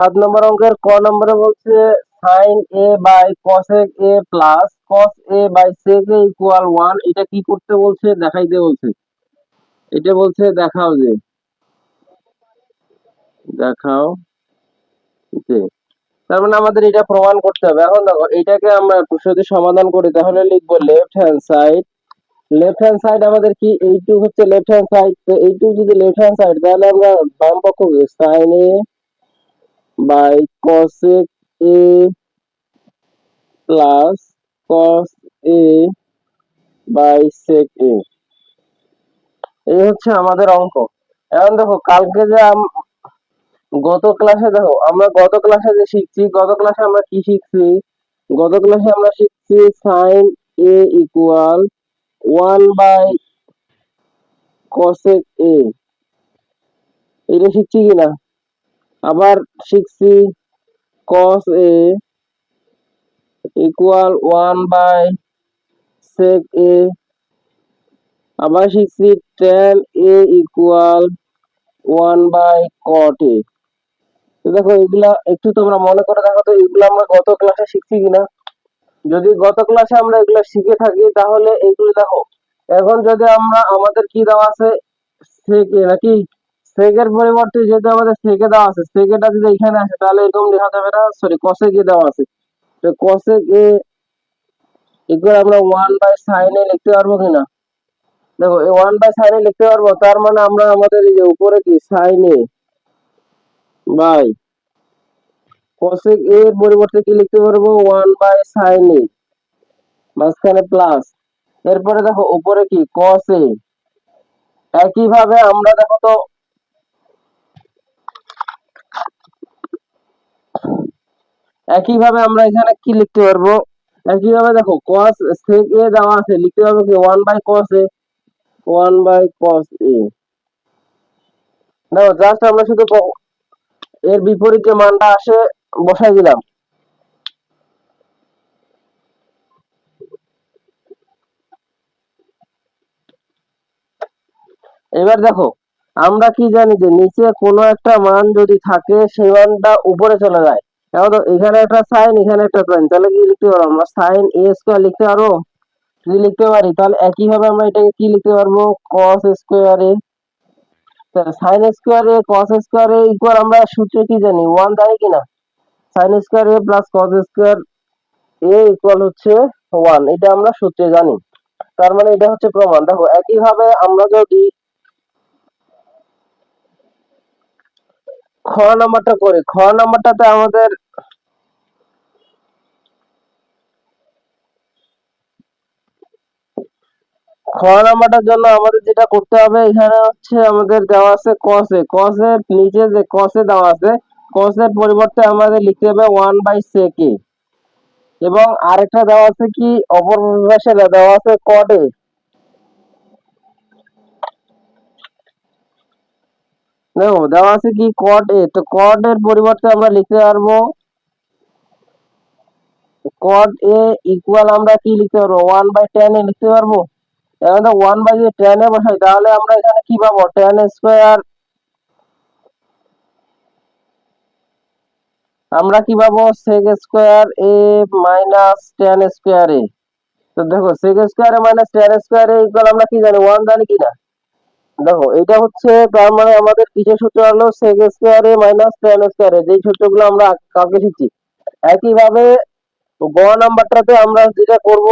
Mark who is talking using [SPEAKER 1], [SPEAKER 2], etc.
[SPEAKER 1] সাত নম্বর অঙ্কের ক নম্বরে বলছে sine A by cosec A plus cos A by sec A equal one এটা কি করতে বলছে? দেখাইতে বলছে। এটা বলছে দেখাও যে। দেখাও যে। তার মানে আমাদের এটা প্রমাণ করতে হবে। এখন দেখো, এটাকে আমরা যদি সমাধান করি। তাহলে লিখব left hand side left hand side আমাদের কি? এইটুক হচ্ছে লেফট হ্যান্ড সাইড তো এইটুক যদি লেফট হ্যান্ড সাইড তাহলে আমরা বাম পক্ষকে sine A by cosec A plus cos A by sec A এই হচ্ছে আমাদের অঙ্ক। এখন দেখো, কালকে যে গত ক্লাসে দেখো, আমরা গত ক্লাসে যে শিখছি, গত ক্লাসে আমরা কি শিখছি? গত ক্লাসে আমরা শিখছি sine A equal one by cosec A এটা শিখছি কিনা? আবার শিখছি cos A equal one by sec A আবার শিখছি tan A equal one by cot A তো দেখো, এগুলা একটু তোমরা মনে করে দেখো তো, এগুলো আমরা গত ক্লাসে শিখছি কিনা? যদি গত ক্লাসে আমরা এগুলো শিখে থাকি, তাহলে এগুলো দেখো। এখন যদি আমরা, আমাদের কি দেওয়া আছে? সেকে নাকি? সেকের পরিবর্তে যেহেতু আমাদের সেকে দেওয়া আছে সেকেটা যদি এখানে আসে, তাহলে এরকম লেখা যাবে না সরি কসেকে দেওয়া আছে। তো কসেক এ ইকুয়াল আমরা ওয়ান বাই সাইন লিখতে পারব কিনা দেখো, এই ওয়ান বাই সাইন লিখতে পারব, তার মানে আমরা আমাদের এই যে উপরে কি সাইন বাই a এর পরিবর্তে কি লিখতে পারব? ওয়ান বাই সাইন মাঝখানে প্লাস এরপরে দেখো, উপরে কি a একইভাবে আমরা দেখো তো একইভাবে আমরা এখানে কি লিখতে পারব? একইভাবে দেখো, cos sec a দেওয়া আছে, লিখতে পারব কি? One by cos a one by cos a দেখো জাস্ট আমরা শুধু এর বিপরীত মানটা আসে, বসাই দিলাম। এবার দেখো, আমরা কি জানি যে নিচে কোনো একটা মান যদি থাকে, সেই মানটা উপরে চলে যায়। এখন একটা সাইন এখানে একটা সাইন তাহলে কি লিখতে পারব আমরা? সাইন এ স্কোয়ার লিখতে পারব? যদি লিখতে পারি, তাহলে একইভাবে আমরা এটাকে কি লিখতে পারব? Cos square sine square cos square equal আমরা সূত্রে কি জানি? ওয়ান জানি কিনা sine square A plus cos square A equal হচ্ছে ওয়ান এটা আমরা সূত্রে জানি। তার মানে এটা হচ্ছে প্রমাণ। দেখো, একইভাবে আমরা যদি খ নাম্বারটা করি। খ নাম্বারটাতে আমাদের খ নাম্বারটার জন্য আমাদের যেটা করতে হবে, এখানে হচ্ছে আমাদের দেওয়া আছে কসে কসের নিচে যে কসে দেওয়া আছে কসের পরিবর্তে আমাদের লিখতে হবে ওয়ান বাই সেকে এবং আরেকটা দেওয়া আছে কি, অপর পাশে দেওয়া আছে কডে দেখো, দেওয়া আছে কি কট এ তো কট এর পরিবর্তে আমরা লিখতে পারব কট এ ইকুয়াল আমরা কি লিখতে পারব? ওয়ান বাই টেন এ লিখতে পারব? এখন ওয়ান বাই যদি টেন এ বসাই, তাহলে আমরা এখানে কি পাবো? টেন স্কোয়ার আমরা কি পাবো? Sec square A minus tan square A তো দেখো sec square A minus tan square A equal আমরা কি জানি? ওয়ান জানি কিনা? দেখো, এটা হচ্ছে তার মানে আমাদের কিছু সূত্র হলো sec square A minus tan square যেই সূত্রগুলো আমরা কালকে শিখছি। একইভাবে গ নাম্বারটাতে আমরা যেটা করব